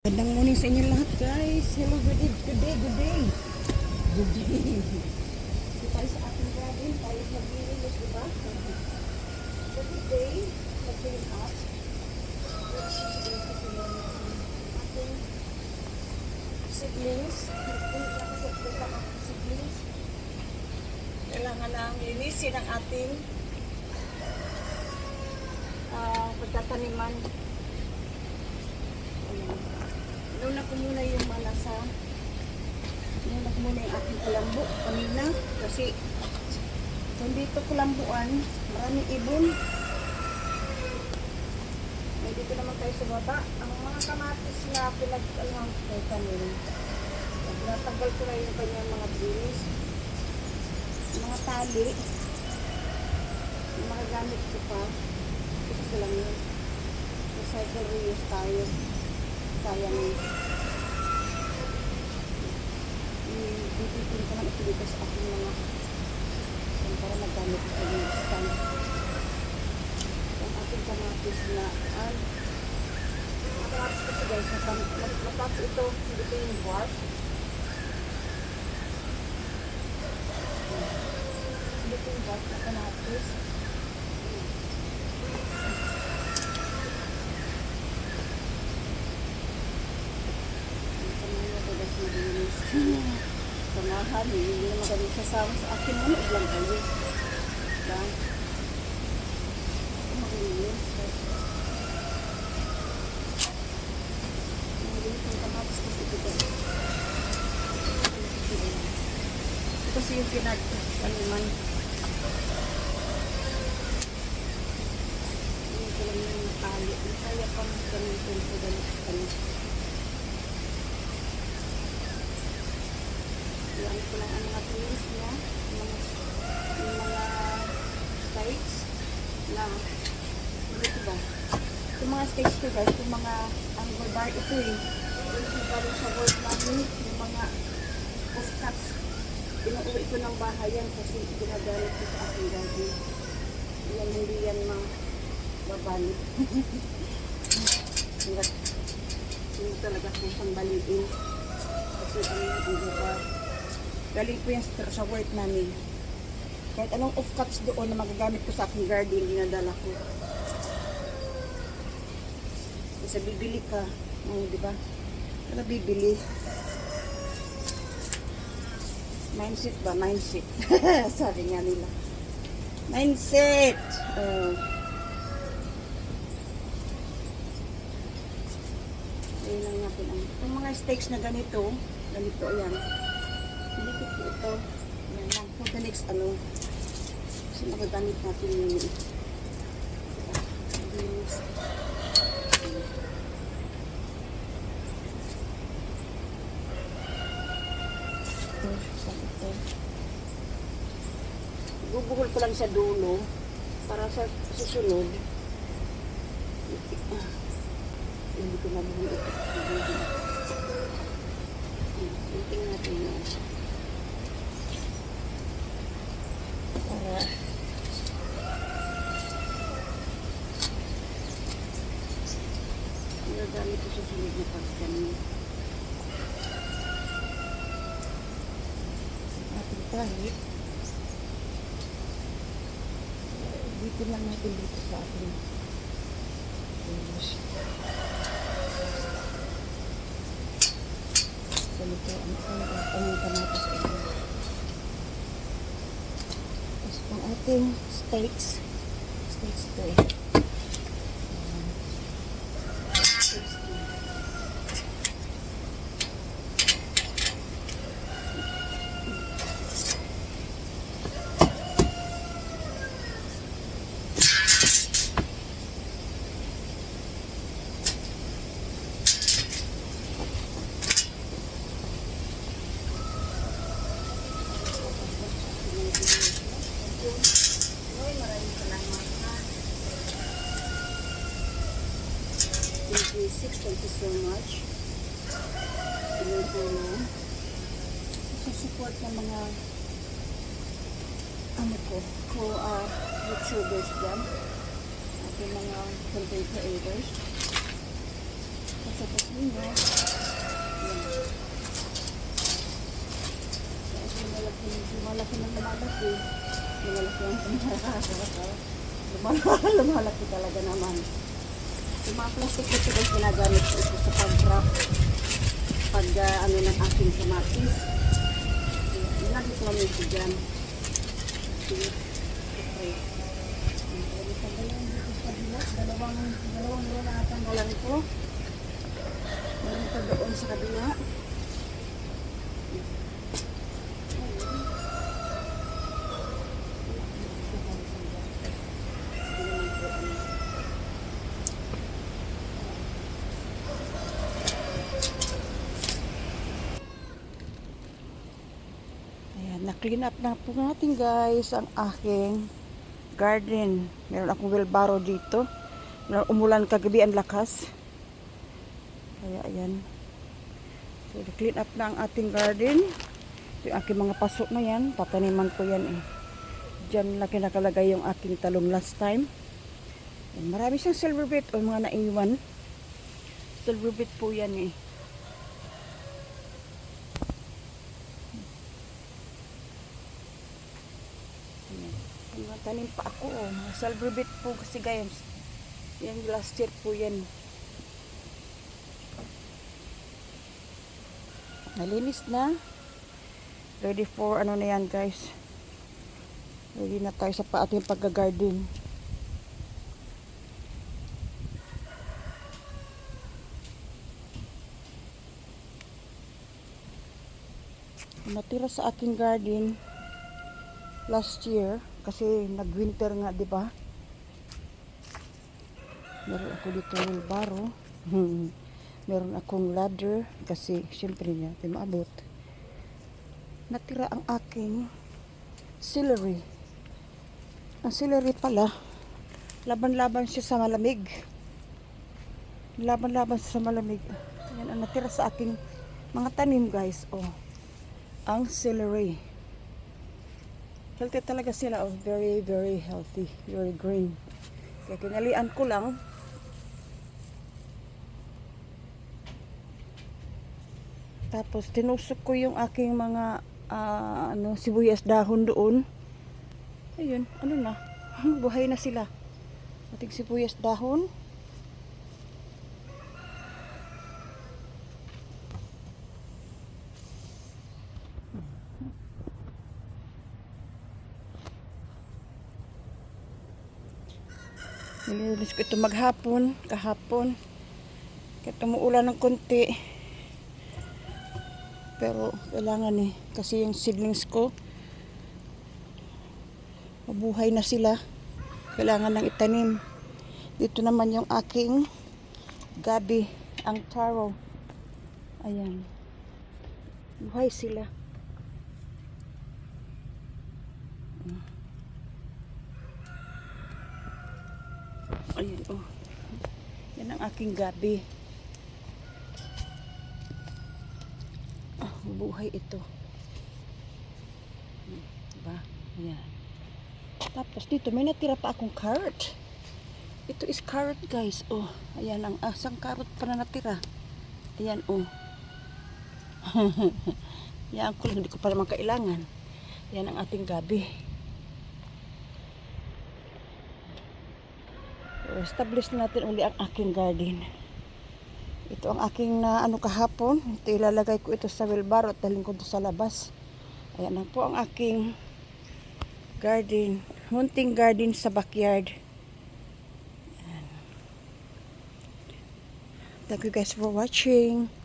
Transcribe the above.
Gandang morning sa inyo lahat guys. Hello, good day, good day, good day. Good day. Dito tayo sa ating garden. Tayo maglilinis, di ba? So today, mag-clean up. Ating siblings. Sa sa siblings. Kailangan lang linisin ang ating ah pagtataniman. Ayan. Inuna ko muna yung malasa. Inuna ko muna yung aking kulambo kanina. Kasi kung dito kulambuan, maraming ibon. May dito naman tayo sa baba. Ang mga kamatis na pinag-alhang ko kanina. Natagal ko na yung kanyang mga bilis. Mga tali. Yung mga gamit ko pa. Ito ko lang yun. Recycle reuse tayo sayang. Ibibitin ko man ito dito sa aking mga yung para nagamit ko yung stand yung ating kamatis na an ang kamatis kasi guys matapos ito hindi ko yung bark hindi ko yung bark na kamatis Samahan, hindi naman kami sasama sa akin. Ano, lang kayo. Diba? Maglinis. Maglinis yung kamatis kasi ito ba? Ito kasi yung pinag-animan. Yung ko lang yung. Ang kaya pang gamitin ko ganit kanito. Iwan ko lang ang mga trees niya, yung mga, mga stakes na, ano ito ba? Yung mga stakes ko guys, yung mga, ang bar ito eh. Yung galing sa work namin, yung mga offcuts. Inuuwi ko ng bahayan kasi ginagamit ko sa aking garden. Yan, hindi yan mababalik. Hindi hindi talaga kung saan baliin. Kasi ano yung ang Galing po yan sa, work namin. Kahit anong off-cuts doon na magagamit ko sa aking garden, dinadala ko. Kasi bibili ka. Oh, di ba? Kaya bibili. Mindset ba? Mindset. Sabi nga nila. Mindset! Oh. Ayun lang natin. Ang, mga steaks na ganito, ganito, ayan. Ito. Yan lang. For the next ano. Kasi magagamit natin yun. eh. Linis. Ito. Ko lang sa dulo para sa susunod. Ah, Hindi ko mabuhol ito. Tingnan natin yan. Para Nagagamit ko sa sunod na pagkanin. Ating tali. Dito lang natin dito sa ating. Ganito ang ang ang kamatis ko. Tapos ang ating steaks. Steaks ito eh. 26. Thank you so much. Ayan po yun. Susupport ng mga ano ko, ko uh, ah, YouTubers dyan. Ating mga content creators. Pasapos ninyo. Ayan. Kasi malaki, malaki ng malaki. Malaki ang pinakakasakasal lumalaki talaga naman. Yung mga plastic ito guys, ginagamit ko ito sa pag-wrap. Pag ah, ano ng aking kamatis. Nilagay ko lang ito dyan. Okay. Dalawang. Dalawang, dalawang row na natanggalan ko. Meron pa doon sa kabila. Na-clean up na po natin guys ang aking garden. Meron akong wheelbarrow dito. Umulan kagabi ang lakas. Kaya ayan. So, na-clean up na ang ating garden. Ito yung aking mga paso na yan. Tataniman ko yan eh. Diyan na kinakalagay yung aking talong last time. Marami siyang silver bit o mga naiwan. Silver bit po yan eh. Ayan. Mga tanim pa ako. Oh. Mga silver bit po kasi guys. Yan last year po yan. Nalinis na. Ready for ano na yan guys. Ready na tayo sa pa ating pagga-garden. Natira sa aking garden last year kasi nag-winter nga, 'di ba? Meron ako dito wheelbarrow. Meron akong ladder kasi syempre niya, di maabot. Natira ang aking celery. Ang celery pala, laban-laban siya sa malamig. Laban-laban siya sa malamig. Yan ang natira sa aking mga tanim guys. Oh, ang celery. Healthy talaga sila. Oh, very, very healthy. Very green. Kaya kinalian ko lang. Tapos tinusok ko yung aking mga ah, ano, sibuyas dahon doon. Ayun, ano na. Buhay na sila. Ating sibuyas dahon. Nilinis ko ito maghapon, kahapon. Kaya tumuulan ng konti. Pero kailangan eh. Kasi yung seedlings ko, mabuhay na sila. Kailangan nang itanim. Dito naman yung aking gabi, ang taro. Ayan. Buhay sila. Ayun, oh. Yan ang aking gabi. Ah, buhay ito. Hmm, Diba? Ayan. Tapos dito, may natira pa akong carrot. Ito is carrot, guys. Oh, ayan ang asang carrot pa na natira. Ayan, oh. Yan ko lang, hindi ko pa naman kailangan. Yan ang ating gabi. Establish na natin uli ang aking garden. Ito ang aking na ano kahapon. Ito ilalagay ko ito sa wheelbarrow at dalhin ko ito sa labas. Ayan na po ang aking garden. Munting garden sa backyard. Thank you guys for watching.